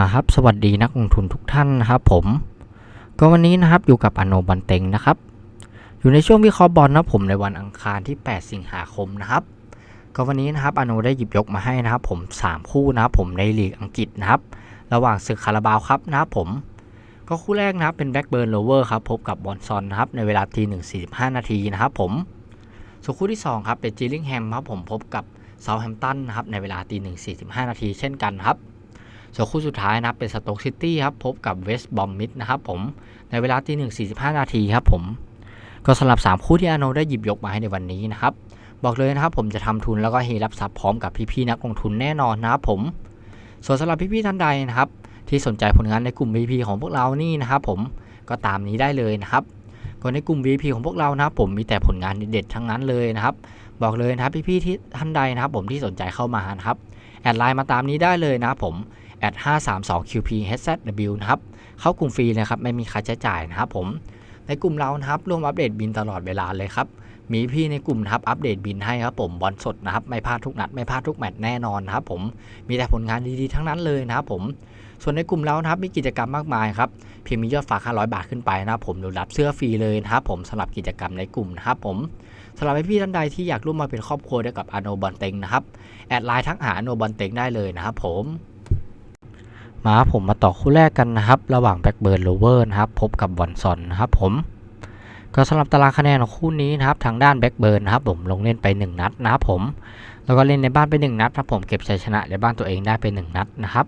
มาครับสวัสดีนักลงทุนทุกท่านนะครับผม ก็วันนี้นะครับอยู่กับอโนบันเต็งนะครับ อยู่ในช่วงวิเคราะห์บอลนะผมในวันอังคารที่ 8 สิงหาคมนะครับ ก็วันนี้นะครับอโนได้หยิบยกมาให้นะครับ ผม 3 คู่นะครับผมในลีกอังกฤษนะครับ ระหว่างศึกคาราบาวครับนะครับผม ก็คู่แรกนะครับเป็นแบ็กเบิร์นโลเวอร์ครับพบกับบอลซอนนะครับในเวลาทีหนึ่งสี่สิบห้านาทีนะครับผมส่วนคู่ที่2ครับเป็นจิลลิงแฮมครับผมพบกับเซาท์แฮมตันนะครับในเวลาตีหนึ่งสี่สิบห้านาทีเช่นกันครับ ส่วนคู่สุดท้ายนะเป็นสโต๊กซิตี้ครับพบกับเวสต์บอมมิดนะครับผมในเวลาตีหนึ่งสี่สิบห้านาทีครับผม ก็สำหรับ 3 คู่ที่อาโนได้หยิบยกมาให้ในวันนี้นะครับ บอกเลยนะครับผมจะทำทุนแล้วก็เฮรับทรัพย์พร้อมกับพี่ๆนักลงทุนแน่นอนนะครับผม ส่วนสำหรับพี่ๆท่านใดนะครับ ที่สนใจผลงานในกลุ่ม VP ของพวกเรานี่นะครับผมก็ตามนี้ได้เลยนะครับก็ในกลุ่ม VP ของพวกเรานะครับผมมีแต่ผลงานเด็ดๆทั้งนั้นเลยนะครับ บอกเลยนะครับพี่ๆที่ท่านใดนะครับ ผมที่สนใจเข้ามานะครับ แอดไลน์มาตามนี้ได้เลยนะผมแอด532 QP HZW นะครับ เข้ากลุ่มฟรีเลยครับ ไม่มีค่าใช้จ่ายนะครับผม ในกลุ่มเรานะครับร่วมอัปเดตบินตลอดเวลาเลยครับ มีพี่ในกลุ่มนะครับอัปเดตบินให้ครับผมบอลสดนะครับ ไม่พลาดทุกนัด ไม่พลาดทุกแมตช์แน่นอนนะครับผม มีแต่ผลงานดีๆทั้งนั้นเลยนะครับผม ส่วนในกลุ่มเรานะครับมีกิจกรรมมากมายครับ เพียงมียอดฝาก500 บาทขึ้นไปนะครับผมเรารับเสื้อฟรีเลยนะครับผมสำหรับกิจกรรมในกลุ่มนะครับผม สำหรับพี่ท่านใดที่อยากร่วมมาเป็นครอบครัวเดียวกับอโนบอลเต็งนะครับ แอดไลน์ทักหาอโนบอลเต็งได้เลยนะครับผม มาผมมาต่อคู่แรกกันนะครับ ระหว่างแบ็กเบิร์นโลเวอร์นะครับ พบกับบอลซอนนะครับผม ก็สำหรับตารางคะแนนของคู่นี้นะครับ ทางด้านแบ็กเบิร์นนะครับผมลงเล่นไป 1 นัดนะครับผม แล้วก็เล่นในบ้านไป 1 นัดครับผมเก็บชัยชนะในบ้านตัวเองได้ไป 1 นัดนะครับ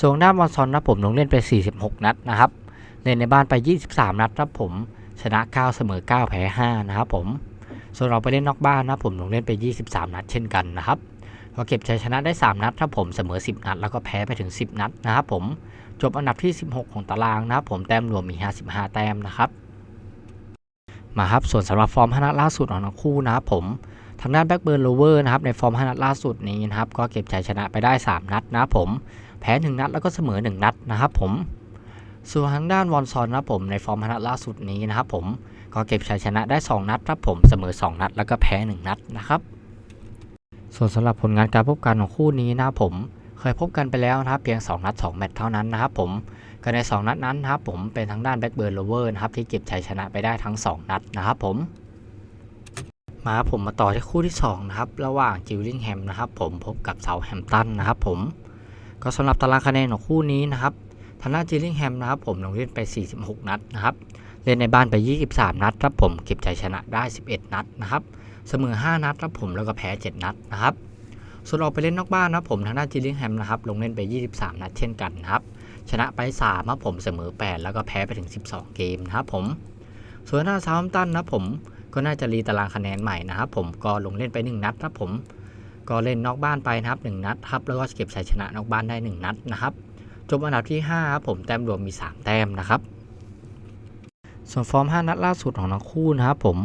ส่วนด้านบอลซอนนะครับผมลงเล่นไป 46 นัดนะครับ เล่นในบ้านไป 23 นัดครับผม ชนะ 9 เสมอ 9 แพ้ 5 นะครับผม ส่วนเราไปเล่นนอกบ้านนะผมลงเล่นไป 23 นัดเช่นกันนะครับก็เก็บชัยชนะได้ 3 นัดครับผมเสมอ 10 นัด แล้วก็แพ้ไปถึง 10 นัดนะครับผมจบอันดับที่ 16 ของตารางนะครับผมแต้มรวมมี 55 แต้มนะครับมาครับส่วนสำหรับฟอร์ม5นัดล่าสุดของทั้งคู่นะครับผมทางด้านแบ็กเบิร์นโลเวอร์นะครับในฟอร์ม5นัดล่าสุดนี้นะครับก็เก็บชัยชนะไปได้ 3 นัดนะครับผมแพ้ 1 นัดแล้วก็เสมอ 1 นัดนะครับผมส่วนทางด้านวอนซอนนะครับผมในฟอร์ม5นัดล่าสุดนี้นะครับผม ก็เก็บชัยชนะได้ 2 นัดครับผมเสมอ 2 นัด แล้วก็แพ้ 1 นัดนะครับ ส่วนสำหรับผลงานการพบกันของคู่นี้นะครับผมเคยพบกันไปแล้วนะครับเพียง 2 นัด 2 แมตช์เท่านั้นนะครับผมก็ใน 2 นัดนั้นนะครับผมเป็นทางด้านแบ็กเบิร์นโลเวอร์นะครับที่เก็บชัยชนะไปได้ทั้ง 2 นัดนะครับผมมาผมมาต่อที่คู่ที่2นะครับระหว่างจิลลิงแฮมนะครับผมพบกับเซาแฮมตันนะครับผมก็สำหรับตารางคะแนนของคู่นี้นะครับทางด้านจิลลิงแฮมนะครับผมลงเล่นไป 46 นัดนะครับ เล่นในบ้านไป 23 นัดครับผมเก็บชัยชนะได้ 11 นัดนะครับ เสมอ 5 นัดครับผมแล้วก็แพ้ 7 นัดนะครับส่วนออกไปเล่นนอกบ้านนะครับผมทางด้านจิลลิงแฮมนะครับลงเล่นไป 23 นัดเช่นกันนะครับ ชนะไป3ครับผมเสมอ 8 แล้วก็แพ้ไปถึง 12 เกมนะครับผม ส่วนหน้าซาวด์ตันนะครับผมก็น่าจะรีตารางคะแนนใหม่นะครับผมก็ลงเล่นไป 1 นัดครับผม ก็เล่นนอกบ้านไปนะครับ 1 นัดครับแล้วก็เก็บชัยชนะนอกบ้านได้ 1 นัดนะครับจบอันดับที่5ครับผมแต้มรวมมี 3 แต้มนะครับ ส่วนฟอร์ม 5 นัดล่าสุดของทั้งคู่นะครับผม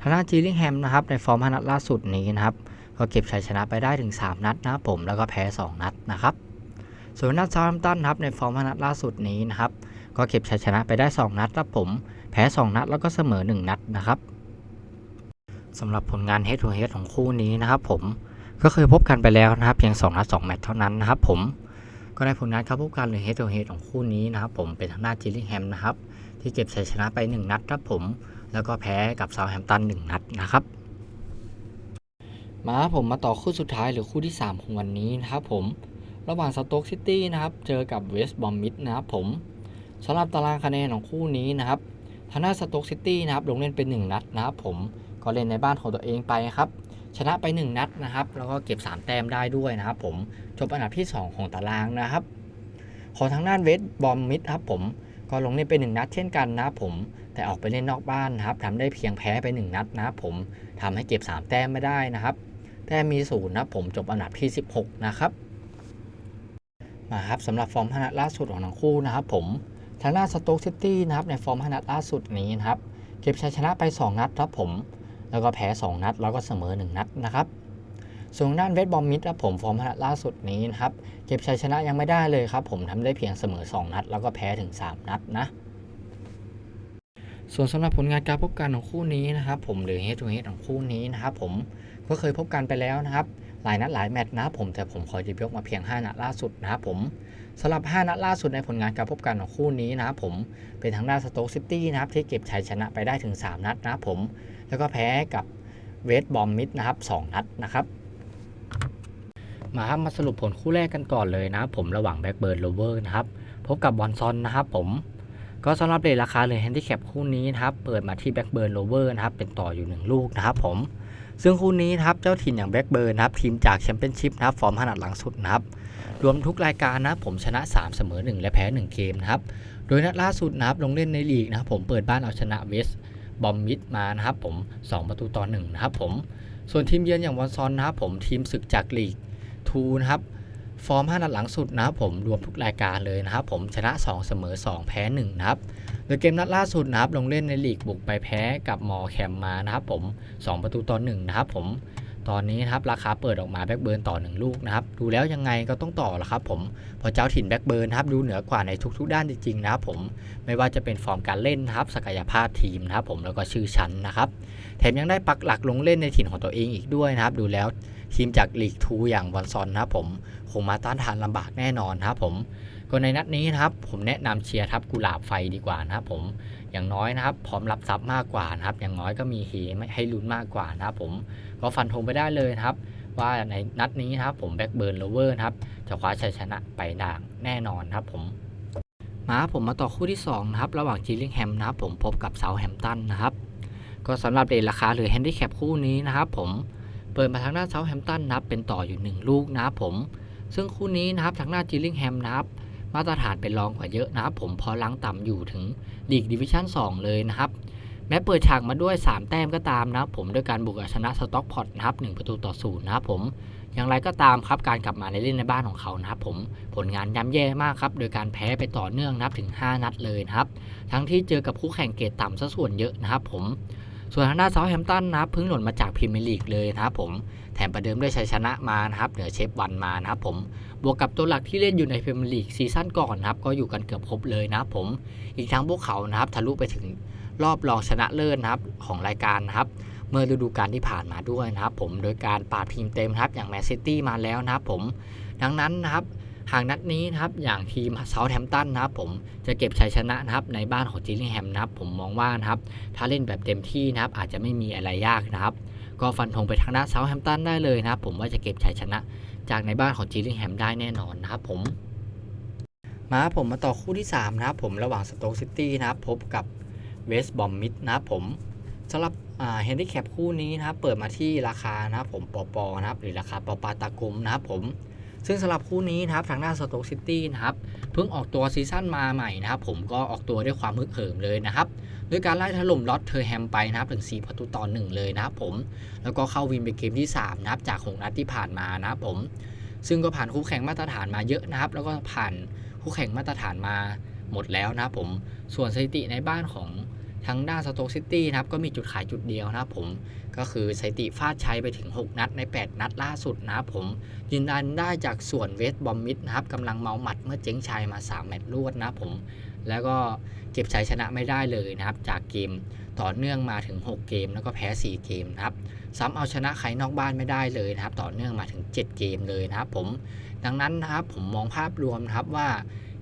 ทางด้านจีลิงแฮมนะครับในฟอร์ม 5 นัดล่าสุดนี้นะครับก็เก็บชัยชนะไปได้ถึง 3 นัดนะครับผมแล้วก็แพ้ 2 นัดนะครับส่วนนัดซาร์มตันครับในฟอร์มนัดล่าสุดนี้นะครับก็เก็บชัยชนะไปได้ 2 นัดครับผมแพ้ 2 นัดแล้วก็เสมอ 1 นัดนะครับสำหรับผลงาน Head to Head ของคู่นี้นะครับผมก็เคยพบกันไปแล้วนะครับเพียง 2 นัด 2 แมตช์เท่านั้นนะครับผมก็ได้ผลงานเข้าพบกันหรือ Head to Head ของคู่นี้นะครับผมเป็นทางด้านจิลลิงแฮมนะครับ ที่เก็บชัยชนะไป 1 นัดครับผม แล้วก็แพ้กับเซาแฮมตัน 1 นัดนะครับ มาผมมาต่อคู่สุดท้ายหรือคู่ที่ 3 ของวันนี้นะครับผม ระหว่างสโต๊กซิตี้นะครับ เจอกับเวสต์บอมมิดนะครับผมสำหรับตารางคะแนนของคู่นี้นะครับทางด้านสโต๊กซิตี้นะครับลงเล่นเป็น 1 นัดนะครับผมก็เล่นในบ้านของตัวเองไปครับ ชนะไป 1 นัดนะครับ แล้วก็เก็บ 3 แต้มได้ด้วยนะครับผมจบอันดับที่ 2 ของตารางนะครับ ของทางด้านเวสต์บอมมิดครับผม ก็ลงเล่นไป1นัดเช่นกันนะผม แต่ออกไปเล่นนอกบ้านนะครับทำได้เพียงแพ้ไป 1 นัดนะผมทำให้เก็บ 3 แต้มไม่ได้นะครับ แต้มมีศูนย์นะผมจบอันดับที่ 16 นะครับมาครับสำหรับฟอร์มพนัดล่าสุดของทั้งคู่นะครับผมทางด้าสโต๊กซิตี้นะครับในฟอร์มพนัดล่าสุดนี้นะครับเก็บชัยชนะไป 2 นัดครับผม แล้วก็แพ้ 2 นัดแล้วก็เสมอ 1 นัดนะครับ ส่วนด้านเวสบอมมิดครับผมฟอร์มล่าสุดนี้นะครับเก็บชัยชนะยังไม่ได้เลยครับผมทำได้เพียงเสมอ 2 นัด แล้วก็แพ้ถึง 3 นัดนะส่วนสำหรับผลงานการพบกันของคู่นี้นะครับผมหรือ head to head ของคู่นี้นะครับผมก็เคยพบกันไปแล้วนะครับหลายนัดหลายแมตช์นะผมแต่ผมขอหยิบยกมาเพียง 5 นัดล่าสุดนะครับผมสำหรับ 5 นัดล่าสุดในผลงานการพบกันของคู่นี้นะครับผมเป็นทางด้านสโต๊กซิตี้นะครับที่เก็บชัยชนะไปได้ถึง 3 นัดนะครับผมแล้วก็แพ้กับเวสบอมมิดนะครับ 2 นัดนะครับ มาครับมาสรุปผลคู่แรกกันก่อนเลยนะผมระหว่างแบ็กเบิร์ดโลเวอร์นะครับพบกับบอลซอนนะครับผมก็สำหรับเรทราคาเลยแฮนดิแคปคู่นี้นะครับเปิดมาที่แบ็กเบิร์นโลเวอร์นะครับเป็นต่ออยู่ 1 ลูกนะครับผมซึ่งคู่นี้นะครับเจ้าถิ่นอย่างแบ็กเบิร์นนะครับทีมจากแชมเปี้ยนชิพนะครับฟอร์มถนัดหลังสุดนะครับรวมทุกรายการนะผมชนะ 3 เสมอ 1 และแพ้ 1 เกมนะครับโดยนัดล่าสุดนะครับลงเล่นในลีกนะครับผมเปิดบ้านเอาชนะเวสบอมมิดมานะครับผม 2 ประตูต่อ1นะครับผมส่วนทีมเยือนอย่างวอนซอนนะครับผมทีมศึกจากลีก ทูนะครับฟอร์ม5นัดหลังสุดนะครับผมรวมทุกรายการเลยนะครับผมชนะ 2 เสมอ 2 แพ้ 1 นะครับโดยเกมนัดล่าสุดนะครับลงเล่นในลีกบุกไปแพ้กับมอแคมมานะครับผม 2 ประตูต่อ1นะครับผม ตอนนี้นะครับราคาเปิดออกมาแบ็กเบิร์นต่อ 1 ลูกนะครับดูแล้วยังไงก็ต้องต่อละครับผมพอเจ้าถิ่นแบ็กเบิร์นครับดูเหนือกว่าในทุกๆ ด้านจริงๆนะครับผมไม่ว่าจะเป็นฟอร์มการเล่นนะครับศักยภาพทีมนะครับผมแล้วก็ชื่อชั้นนะครับแถมยังได้ปักหลักลงเล่นในถิ่นของตัวเองอีกด้วยนะครับดูแล้วทีมจากลีกทูอย่างวันซอนนะครับผมคงมาต้านทานลำบากแน่นอนนะครับผมก็ในนัดนี้นะครับผมแนะนำเชียร์ทับกุหลาบไฟดีกว่านะครับผม อย่างน้อยนะครับ พร้อมรับทรัพย์มากกว่านะครับ อย่างน้อยก็มีเฮให้ลุ้นมากกว่านะครับผมก็ฟันธงไปได้เลยนะครับ ว่าในนัดนี้นะครับผมแบ็กเบิร์นโลเวอร์นะครับจะคว้าชัยชนะไปด่างแน่นอนครับผมมาผมมาต่อคู่ที่2นะครับระหว่างจิลลิงแฮมนะครับผมพบกับเซาแฮมตันนะครับก็สำหรับเดทราคาหรือแฮนดิแคปคู่นี้นะครับผมเปิดมาทางด้านเซาแฮมตันนะครับเป็นต่ออยู่ 1 ลูกนะครับผมซึ่งคู่นี้นะครับทางหน้าจิลลิงแฮมนะครับ มาตรฐานเป็นรองกว่าเยอะนะครับ ผมพอลังต่ำอยู่ถึงลีกดิวิชั่น2 เลยนะครับ แม้เปิดฉากมาด้วย 3 แต้มก็ตามนะครับผมด้วยการบุกชนะสต็อกพอตนะครับ1ประตูต่อศูนย์นะครับผมอย่างไรก็ตามครับการกลับมาในเล่นในบ้านของเขานะครับผมผลงานย่ำแย่มากครับ โดยการแพ้ไปต่อเนื่องนับถึง 5 นัดเลยนะครับ ทั้งที่เจอกับคู่แข่งเกรดต่ำซะส่วนเยอะนะครับผมส่วนทางด้านเซาแฮมตันนะครับเพิ่งหล่นมาจากพรีเมียร์ลีกเลยนะครับผมแถมประเดิมด้วยชัยชนะมานะครับเหนือเชฟวันมานะครับผม บวกกับตัวหลักที่เล่นอยู่ในพรีเมียร์ลีกซีซั่นก่อนนะครับ ก็อยู่กันเกือบครบเลยนะครับผม อีกทั้งพวกเขานะครับทะลุไปถึงรอบรองชนะเลิศนะครับของรายการนะครับ เมื่อฤดูกาลที่ผ่านมาด้วยนะครับ ผม โดยการปาดทีมเต็มนะครับอย่างแมนซิตี้มาแล้วนะครับผม ดังนั้นนะครับหากนัดนี้นะครับอย่างทีมเซาท์แฮมป์ตันนะครับผมจะเก็บชัยชนะนะครับในบ้านของจิลลิงแฮมนะครับผมมองว่านะครับถ้าเล่นแบบเต็มที่นะครับอาจจะไม่มีอะไรยากนะครับ ก็ฟันธงไปทางด้านเซาท์แฮมป์ตันได้เลยนะครับผมว่าจะเก็บชัยชนะ จากในบ้านของจีลิงแฮมได้แน่นอนนะครับผม มาผมมาต่อคู่ที่ 3 นะครับผมระหว่างสโต๊กซิตี้นะครับพบกับเวสต์บอมมิดนะครับผมสำหรับเฮนดี้แคปคู่นี้นะครับเปิดมาที่ราคานะครับผมปอปอนะครับหรือราคาปอปาตากุมนะครับผม ซึ่งสำหรับคู่นี้นะครับทางด้านสโต๊กซิตี้นะครับเพิ่งออกตัวซีซั่นมาใหม่นะครับผมก็ออกตัวด้วยความฮึกเหิมเลยนะครับด้วยการไล่ถล่มลอตเทอร์แฮมไปนะครับถึง 4 ประตูต่อ 1 เลยนะครับผมแล้วก็เข้าวินเป็นเกมที่ 3 นะครับจาก6นัดที่ผ่านมานะครับผมซึ่งก็ผ่านคู่แข่งมาตรฐานมาเยอะนะครับ แล้วก็ผ่านคู่แข่งมาตรฐานมาหมดแล้วนะครับผมส่วนสถิติในบ้านของ ทางด้านสโต๊กซิตี้นะครับก็มีจุดขายจุดเดียวนะครับผมก็คือสถิติฟาดใช้ไปถึง 6 นัด ใน 8 นัดล่าสุดนะครับผมยืนยันได้จากส่วนเวสบอมมิดนะครับกำลังเมาหมัดเมื่อเจ๊งชัยมา 3 แมตช์รวดนะผมแล้วก็เก็บชัยชนะไม่ได้เลยนะครับ จากเกมต่อเนื่องมาถึง 6 เกม แล้วก็แพ้ 4 เกมนะครับซ้ำเอาชนะใครนอกบ้านไม่ได้เลยนะครับ ต่อเนื่องมาถึง 7 เกมเลยนะครับผมดังนั้นนะครับผมมองภาพรวมนะครับว่า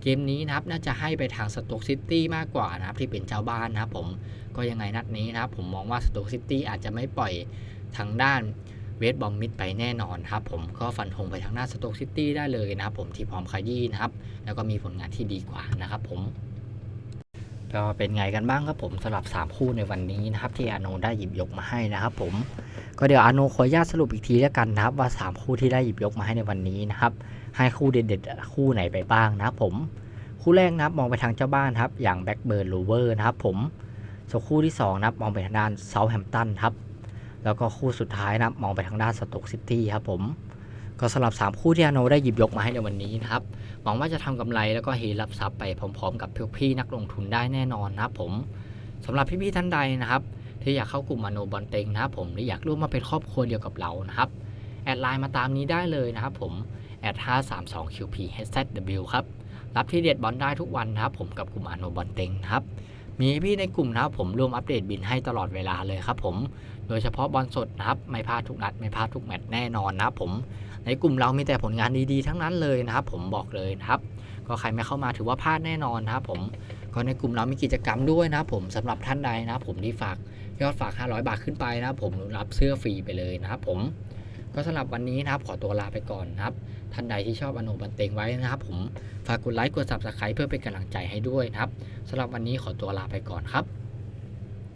เกมนี้นะครับน่าจะให้ไปทางสโต๊กซิตี้มากกว่านะครับที่เป็นเจ้าบ้านนะครับผมก็ยังไงนัดนี้นะครับผมมองว่าสโต๊กซิตี้อาจจะไม่ปล่อยทางด้านเวสต์บอมมิดไปแน่นอนครับผมก็ฟันธงไปทางด้าสโต๊กซิตี้ได้เลยนะครับผมที่พร้อมขยี้นะครับแล้วก็มีผลงานที่ดีกว่านะครับผม ก็เป็นไงกันบ้างครับผมสำหรับ 3 คู่ในวันนี้นะครับที่อาโนได้หยิบยกมาให้นะครับผมก็เดี๋ยวอาโนขออนุญาตสรุปอีกทีแล้วกันนะครับ ว่า 3 คู่ที่ได้หยิบยกมาให้ในวันนี้นะครับ ให้คู่เด็ดๆคู่ไหนไปบ้างนะครับผมคู่แรกนะครับมองไปทางเจ้าบ้านครับอย่างแบ็กเบิร์นลูเวอร์นะครับผมส่วนคู่ที่2นะครับมองไปทางด้านเซาท์แฮมป์ตันครับแล้วก็คู่สุดท้ายนะครับมองไปทางด้านสต๊กซิตี้ครับผม ก็สำหรับ 3 คู่ที่อาโนได้หยิบยกมาให้ในวันนี้นะครับ หวังว่าจะทำกำไรแล้วก็เฮรับทรัพย์ไปพร้อมๆ กับพี่ๆนักลงทุนได้แน่นอนนะครับผมสำหรับพี่ๆท่านใดนะครับ ที่อยากเข้ากลุ่มมโนบอลเต็งนะครับผมหรืออยากร่วมมาเป็นครอบครัวเดียวกับเรานะครับแอดไลน์มาตามนี้ได้เลยนะครับผมแอด532 QP HZW ครับรับที่เด็ดบอลได้ทุกวันนะครับผมกับกลุ่มอโนบอลเต็งนะครับมีพี่ในกลุ่มนะครับผมร่วมอัปเดตบินให้ตลอดเวลาเลยครับผม โดยเฉพาะบอลสดนะครับ ไม่พลาดทุกนัด ไม่พลาดทุกแมตช์แน่นอนนะครับผม ในกลุ่มเรามีแต่ผลงานดีๆทั้งนั้นเลยนะครับ ผมบอกเลยนะครับ ก็ใครไม่เข้ามาถือว่าพลาดแน่นอนนะครับ ผมก็ในกลุ่มเรามีกิจกรรมด้วยนะครับผมสำหรับท่านใดนะผมที่ฝากยอดฝาก 500 บาทขึ้นไปนะผมรับเสื้อฟรีไปเลยนะครับผมก็สำหรับวันนี้นะครับขอตัวลาไปก่อนนะครับ ท่านใดที่ชอบอโนบันเตงไว้นะครับ ผมฝากกดไลค์กด subscribe เพื่อเป็นกำลังใจให้ด้วยนะครับสำหรับวันนี้ขอตัวลาไปก่อนครับ